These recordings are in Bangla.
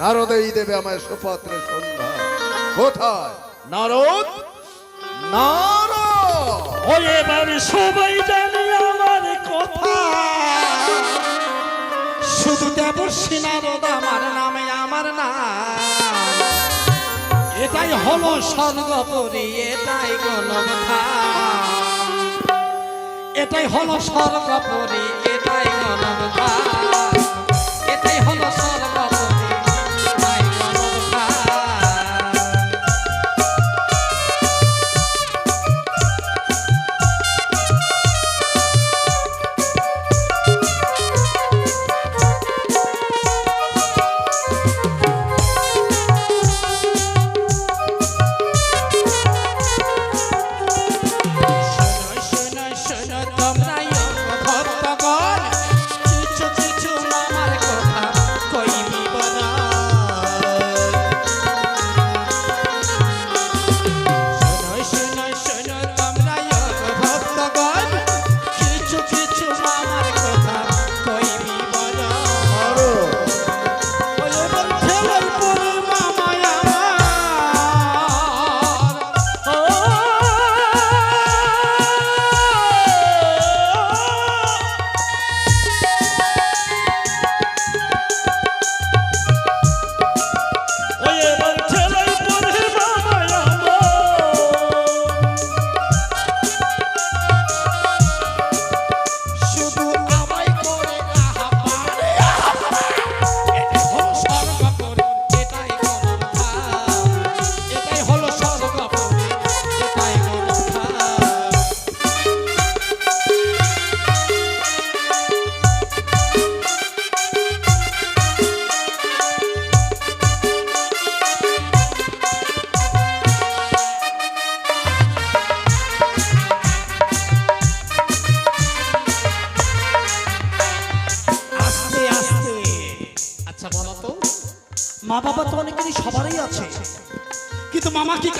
নারদেই দেবে আমায় সুপাত্রে সন্ধ্যা কোথায়? নারদ? নারদ! ও এবার সবাই জানে আমার কথা। শুধু দেবর্ষী নারদ আমার নামে আমার নাম। এটাই হলো স্বর্গপুরী এটাই গণকথা এটাই হলো স্বর্গপুরী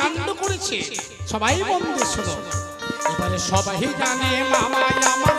কাণ্ড করেছে। সবাই বন্ধু শোনো। এবারে সবাই জানে মামা আমার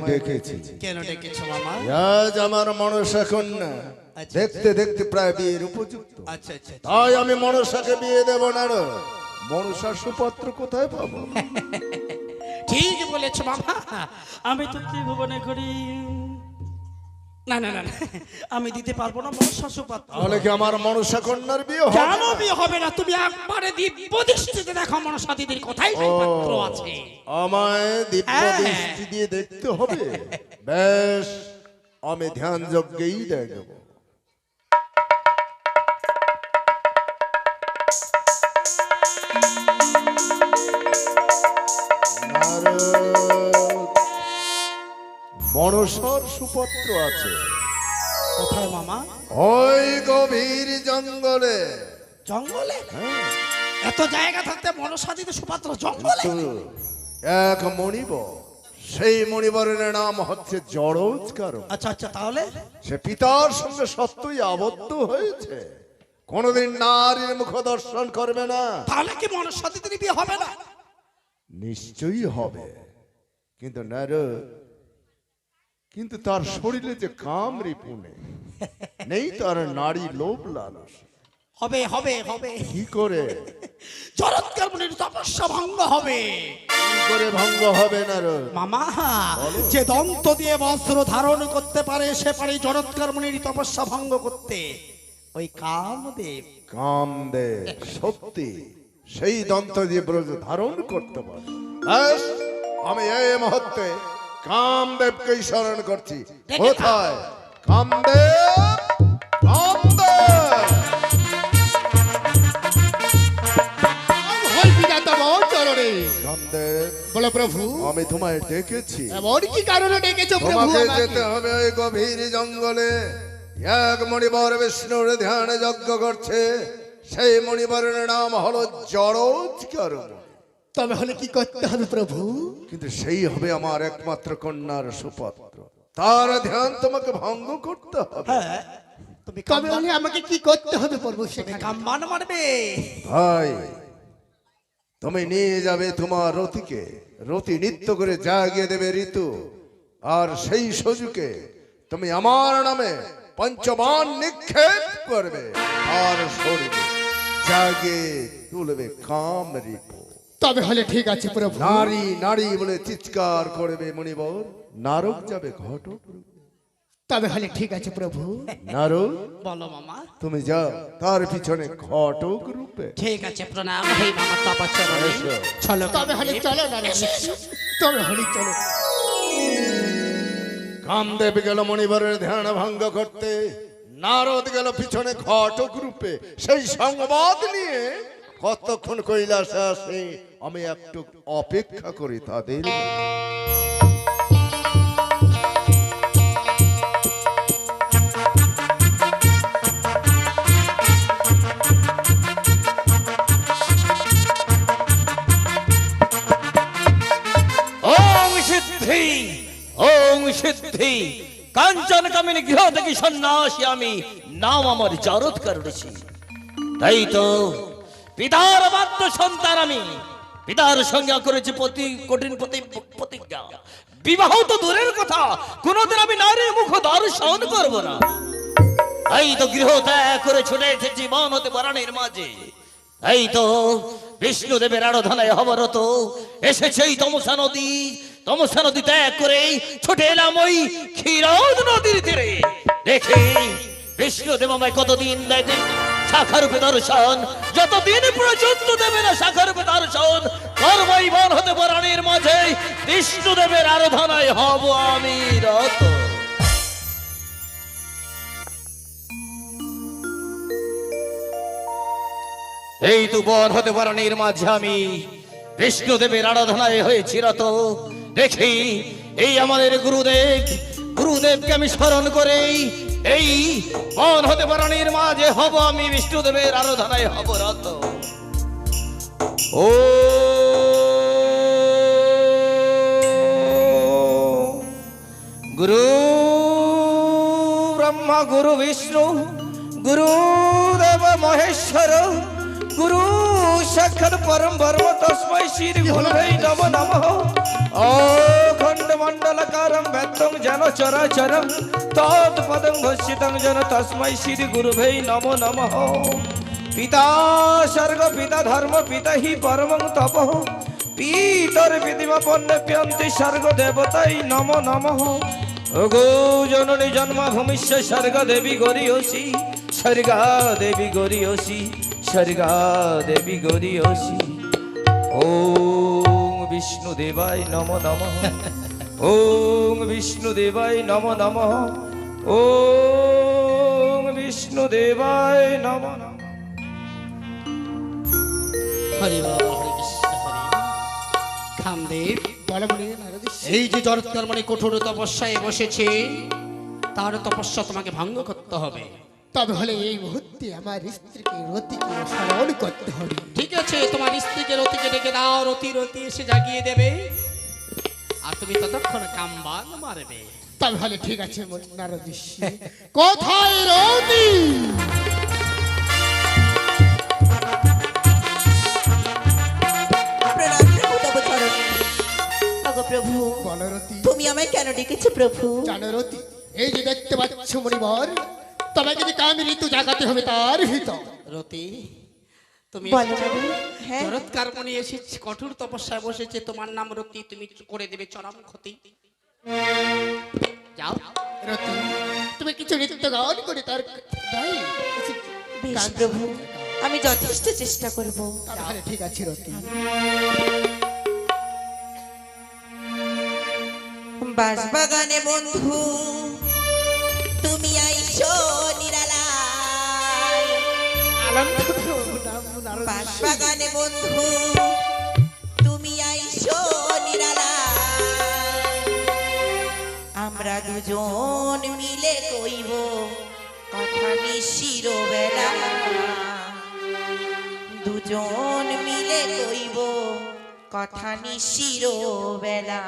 তোমায় ডেকেছি। কেন ডেকেছো মামা? আজ আমার মনসা কন্যা। আচ্ছা। দেখতে দেখতে প্রায় বিয়ের উপযুক্ত। আচ্ছা আচ্ছা তাই আমি মনসাকে বিয়ে দেব নারদ মনসার সুপত্র কোথায় পাবো? ঠিক বলেছ মামা। আমি তো ত্রিভুবনে করি না না না না, আমি দিতে পারব না তাহলে কি আমার মনসা কন্যার বিয়ে হবে? কেন বিয়ে হবে না? তুমি একবারে দিব্য দৃষ্টিতে দেখো মনসা দিদির কোথায় পাত্র আছে। আমায় দিব্য হ্যাঁ। দৃষ্টি দিয়ে দেখতে হবে। বেশ আমি ধ্যান যজ্ঞেই দেখব মনসর সুপত্র আছে। কোথায় মামা? ওই গভীর জঙ্গলে। জঙ্গলে? হ্যাঁ, এত জায়গা থাকতে মনসা দিদি সুপাত্র জঙ্গলে? এক মণিব সেই মণিবরের নাম হচ্ছে জড়োজকার আচ্ছা আচ্ছা তাহলে? সে পিতার সঙ্গে সত্যই আবদ্ধ হয়েছে। কোনদিন নারীর মুখ দর্শন করবে না। তাহলে কি মনসা দিদির বিয়ে হবে না? নিশ্চয়ই হবে। কিন্তু নার কিন্তু তার শরীরে যে কাম রিপুনে নেই তার নারী লোভ লালস। হবে হবে হবে। কি করে? জরৎকার মুনির তপস্যা ভঙ্গ হবে। করে ভঙ্গ হবে না রে? মামা যে দন্ত দিয়ে বস্ত্র ধারণ করতে পারে সে পারে জরৎকার মুনির তপস্যা ভঙ্গ করতে। ওই কামদেব। কামদেব সত্যি সেই দন্ত দিয়ে ব্রজ ধারণ করতে পারে। আমি এই মুহূর্তে কামদেবকে স্মরণ করছি। কোথায়? কামদেব? বলো প্রভু। আমি তোমায় ডেকেছি। এমন কি কারণে ডেকেছো প্রভু আমাকে? যেতে হবে ওই গভীর জঙ্গলে। এক মণিবর বিষ্ণুর ধ্যানে যজ্ঞ করছে। সেই মণিবরের নাম হলো জড়োৎকর তবে হলে কি করতে হবে প্রভু? কিন্তু সেই হবে আমার একমাত্র কন্যার সুপাত্র। তার ধ্যান তোমাকে ভঙ্গ করতে হবে। হ্যাঁ তুমি তবে হলে আমাকে কি করতে হবে প্রভু সেখানে কাম্বান মারবে। ভাই তুমি নিয়ে যাবে তোমার রতিকে রতি নৃত্য করে জাগিয়ে দেবে ঋতু। আর সেই সজুকে তুমি আমার নামে পঞ্চমান নিক্ষেপ করবে। আর শরীরে জাগে তুলবে কাম রিপু তবে হলে ঠিক আছে প্রভু। নারী নারী বলে চিৎকার করবে মণিবর। নারক যাবে ঘটক তবে হলে ঠিক আছে প্রভু। নারক? বলো মামা। তুমি যাও তার পিছনে ঘটক রূপে। ঠিক আছে প্রণাম। হই মামা এসো। চলো তবে হলে চলো না রে। তবে হলে চলো। কামদেব গেল মণিবরের ধ্যান ভঙ্গ করতে। নারদ গেল পিছনে ঘটক রূপে। সেই সংবাদ নিয়ে কতক্ষণ কৈলাসে আসে? আমি একটু অপেক্ষা করি তাদের। সিদ্ধি কাঞ্চন কামিনী গৃহ থেকে সন্ন্যাসী আমি, নাম আমার জরত করেছি তাই তো পিতার বাদ্য সন্তান আমি। পিতার সঙ্গে করেছি প্রতি কঠিন প্রতি- প্রতিজ্ঞা। বিবাহ তো দূরের কথা, কোনোদিন আমি নারীর মুখ দর্শন করব না। এই তো গৃহ ত্যাগ করে ছুটে এসেছি মন হতে বরাণের মাঝে। এই তো বিষ্ণুদেবের আরাধনায় হবরত এসেছে এই তমসা নদী। তমসা নদী ত্যাগ করে ছুটে এলাম ওই ক্ষীরদ নদীর তীরে। দেখি বিষ্ণুদেব আমায় কতদিন দেখেন শাখারূপে দর্শন। যতদিন পর্যন্ত দেবে না শাখারূপে দর্শন, কর্মই বন হতে বরাণের মাঝে। বিষ্ণুদেবের আরাধনায় হব আমি রত। এই তো বন হতে বরণের মাঝে আমি। বিষ্ণুদেবের আরাধনায় হয়েছি রত দেখি, এই আমাদের গুরুদেব। গুরুদেবকে আমি স্মরণ করে এই বন হতে বরণের মাঝে হব আমি বিষ্ণুদেবের আরাধনায় হব রত। ও গুরু ব্রহ্মা, গুরু বিষ্ণু গুরুদেব মহেশ্বর, গুরু সাক্ষাৎ পরম বর্ম, তস্মৈ শ্রী গুরুবে নম নম। অখণ্ড মণ্ডলকারম ব্যক্তং জন চরাচরম তৎপদং ভস্যিতং জন তস্মৈ শ্রী গুরুবে নম নম। পিতা স্বর্গ পিতা ধর্ম পিতা হি পরমং তপ। পিতর বিধিমা পণ্যপ্যন্তি স্বর্গ দেবতাই নম নম। ওগো জননী জন্মভূমিষ্য স্বর্গ দেবী গরিয়সী স্বর্গা দেবী গরিয়সী স্বর্গা দেবী গরিয়সী। ওম বিষ্ণু দেবায় নম নম। ওম বিষ্ণু দেবায় নম নম। ওম বিষ্ণু দেবায় নম এই যে জরৎকার মানে কঠোর তপস্যায় বসেছে তার তপস্যা তোমাকে ভঙ্গ করতে হবে। তবে হলে এই মুহূর্তে আমার স্ত্রীকে রতিকে স্মরণ করতে হবে। ঠিক আছে তোমার স্ত্রীকে রতিকে ডেকে দাও রতি রতি এসে জাগিয়ে দেবে। আর তুমি ততক্ষণ কাম্বান মারবে। তাহলে ঠিক আছে কোথায় রৌদি তুমি আমায় কেন প্রভু? এই দেখতে তোমাকে হবে তার রতি তুমি মনে এসেছি হ্যাঁ। কঠোর তপস্যায় বসেছে তোমার নাম রতি তুমি করে দেবে চরম ক্ষতি। যাও। রতি তুমি কিছু করে তার প্রভু আমি যথেষ্ট চেষ্টা করব। তাহলে ঠিক আছে রতি বাসবাগানে বন্ধু তুমি আইছো নিরালা বাসবাগানে বন্ধু আমরা দুজন মিলে কইব কথা নিশির বেলা দুজন মিলে কইব কথা নিশির বেলা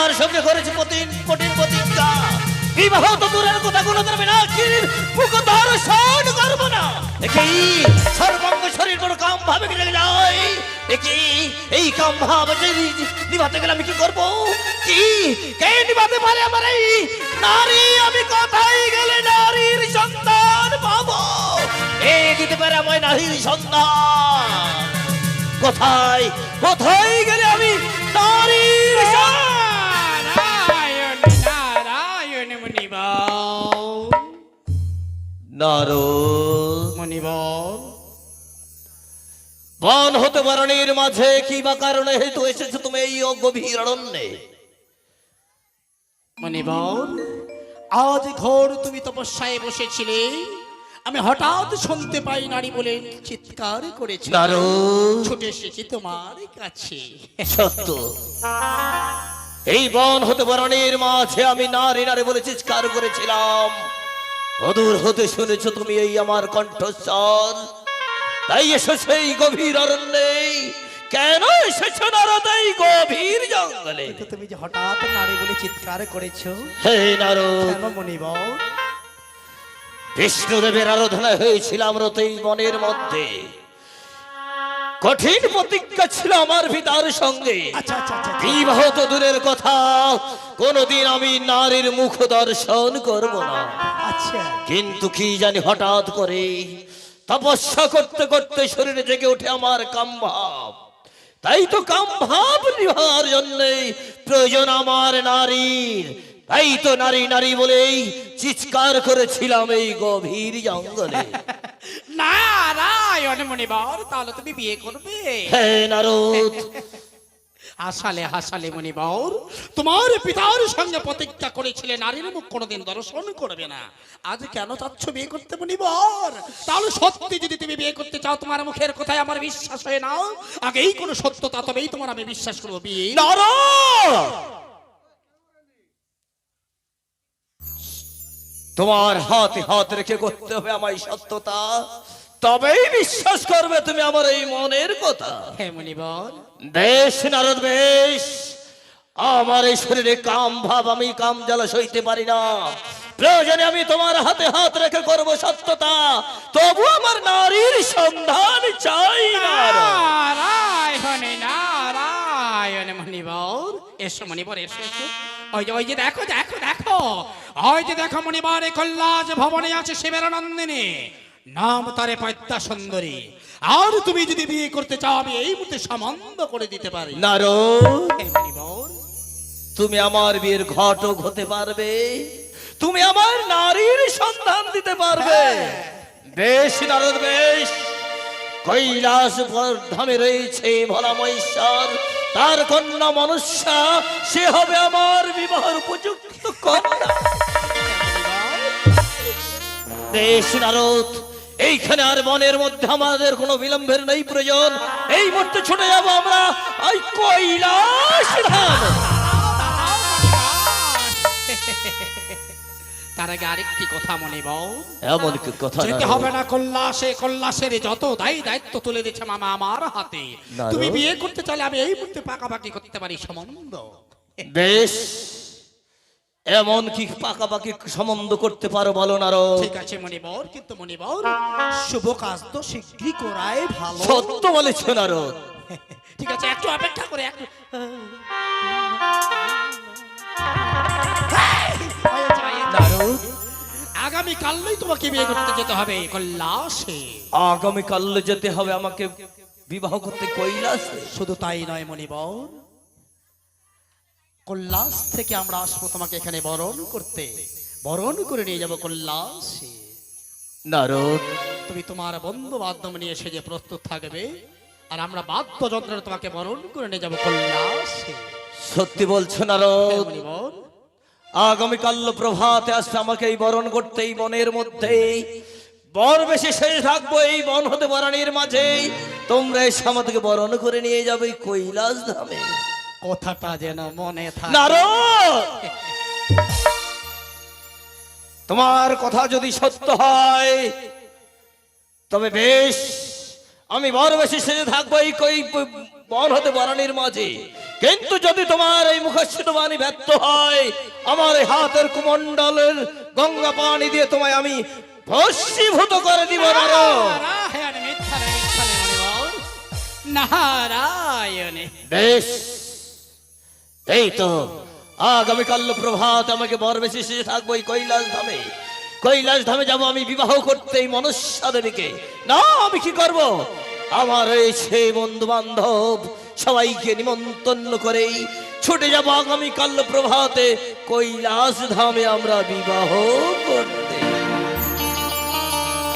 তার সঙ্গে করেছে বিবাহ তো দূরের কথা, কোনো করবে না সর্বাঙ্গ শরীর, কোনো কাম ভাবে যায়? এই কাম নিভাতে গেলে আমি কি করব? কি? কে নিভাতে পারে আমার এই নারী? আমি কথাই গেলে নারীর সন্তান পাবো? এ দিতে পারে আমায় নারীর সন্তান। কোথায় কোথায় গেলে আমি নারীর সন্তান নারদ মণিবর। বন হতে বরণের মাঝে কি বা কারণে হেতু এসেছ তুমি এই গভীর অরণ্যে? মণিবর আজ ঘোর তুমি তপস্যায় বসেছিলে। আমি হঠাৎ শুনতে পাই নারী বলে চিৎকার করেছি। ছুটে এসেছি তোমার কাছে। সত্য। এই বন হতে বরণের মাঝে আমি নারী নারী বলে চিৎকার করেছিলাম। অদূর হতে শুনেছ তুমি এই আমার কণ্ঠস্বর? তাই এসেছ এই গভীর অরণ্যে। কেন এসেছ নারদ এই গভীর জঙ্গলে? তুমি যে হঠাৎ নারী বলে চিৎকার করেছ। হে নারদ! কেন মণিবর? বিষ্ণুদেবের আরাধনা হয়েছিলাম রতেই বনের মধ্যে। কঠিন প্রতিজ্ঞা ছিল আমার পিতার সঙ্গে। আচ্ছা আচ্ছা আচ্ছা। বিবাহ তো দূরের কথা। কোনদিন আমি নারীর মুখ দর্শন করব না। কিন্তু কি জানি হঠাৎ করে তপস্যা করতে করতে শরীরে জেগে ওঠে আমার কামভাব তাই তো কামভাব নিভার জন্যে প্রয়োজন আমার নারীর। তাই তো নারী নারী বলেই চিৎকার করেছিলাম এই গভীর জঙ্গলে। নারায়ণ তাহলে তুমি বিয়ে করবে। হে নারদ। হাসালে তোমার পিতার সঙ্গে প্রতিজ্ঞা করেছিলে নারীর মুখ কোনোদিন দর্শন করবে না। আজ কেন চাচ্ছ বিয়ে করতে তাহলে সত্যি যদি তুমি বিয়ে করতে চাও তোমার মুখের কথায় আমার বিশ্বাস হয় না। আগেই কোনো সত্যতা তবেই তোমার আমি বিশ্বাস করব বিয়ে। তোমার হাতে হাত রেখে করতে হবে আমায় সত্যতা। তবেই বিশ্বাস করবে তুমি আমার এই মনের কথা। বেশ নারদ বেশ। আমার এই শরীরে কাম ভাব আমি কাম জ্বালা সইতে পারি না। প্রয়োজনে আমি তোমার হাতে হাত রেখে করব সত্যতা। তবু আমার নারীর সন্ধান চাই এসো মণিবর এসো এসো। ওই যে ওই যে দেখো দেখো দেখো। ওই যে দেখো মণিবর কৈলাস ভবনে আছে শিবের নন্দিনী। নাম তারে পদ্মা সুন্দরী। আর তুমি যদি বিয়ে করতে চাও আমি এই মুহূর্তে সম্বন্ধ করে দিতে পারি। তুমি আমার বিয়ের ঘটক হতে পারবে। তুমি আমার নারীর সন্ধান দিতে পারবে। বেশ নারদ বেশ। কৈলাস ধামে রয়েছে ভোলা মহেশ্বর তার কন্যা মনুষ্যা সে হবে আমার বিবাহের উপযুক্ত কন্যা। বেশ নারদ। এইখানে আর বনের মধ্যে আমাদের কোনো বিলম্বের নেই প্রয়োজন। এই মুহূর্তে ছুটে যাব আমরা ওই কৈলাস ধাম। তার আগে আরেকটি কথা এমন কি কথা যেতে হবে না কল্লাসে কল্লাসের যত দায়ী দায়িত্ব তুলে মামা আমার হাতে। তুমি বিয়ে করতে চাইলে আমি এই মুহূর্তে পাকাপাকি করতে পারি সম্বন্ধ বেশ। এমন কি পাকাপাকি সম্বন্ধ করতে পারো বলো নারদ ঠিক আছে মণিবর কিন্তু মণিবর শুভ কাজ তো শীঘ্রই করাই ভালো। সত্য বলেছ নারদ ঠিক আছে একটু অপেক্ষা করে একটু। আগামী কালই তোমাকে বিয়ে করতে যেতে হবে আগামীকাল যেতে হবে আমাকে বিবাহ করতে কৈলাসে। শুধু তাই নয় মণিবর কল্লাস থেকে আমরা আসব তোমাকে এখানে বরণ করতে। বরণ করে নিয়ে যাব কল্লাসে নারদ তুমি তোমার বন্ধু মাধ্যম নিয়ে এসে যে প্রস্তুত থাকবে। আর আমরা বাদ্যযন্ত্রে তোমাকে বরণ করে নিয়ে যাব কল্যাসে সত্যি বলছো নারদ? মণিবর আগামীকাল প্রভাতে আসতে আমাকে এই বরণ করতে এই বনের মধ্যে। বর বেশি শেষ থাকব এই বন হতে বরণের মাঝে। তোমরা এসে আমাদেরকে বরণ করে নিয়ে যাবে কৈলাস ধামে। কথাটা যেন মনে থাকে। তোমার কথা যদি সত্য হয় তবে বেশ আমি বড় বেশি সেজে থাকব এই কই বন হতে বরণের মাঝে। কিন্তু যদি তোমার এই মুখশ্রিত বাণী ব্যর্থ হয় আমার এই হাতের কুমণ্ডলের গঙ্গা পানি দিয়ে তোমায় আমি ভস্মীভূত করে দিব নারায়ণে। বেশ এই তো আগামীকাল প্রভাত, আমাকে বরবেশি শেষে থাকব এই কৈলাস ধামে। কৈলাস ধামে যাব আমি বিবাহ করতে এই মনস্যা দেবীকে। না, আমি কি করব? আমার সে বন্ধু বান্ধব সবাইকে নিমন্ত্রণ করেই ছুটে যাব আগামীকাল প্রভাতে। কৈলাস ধামে আমরা বিবাহ করব।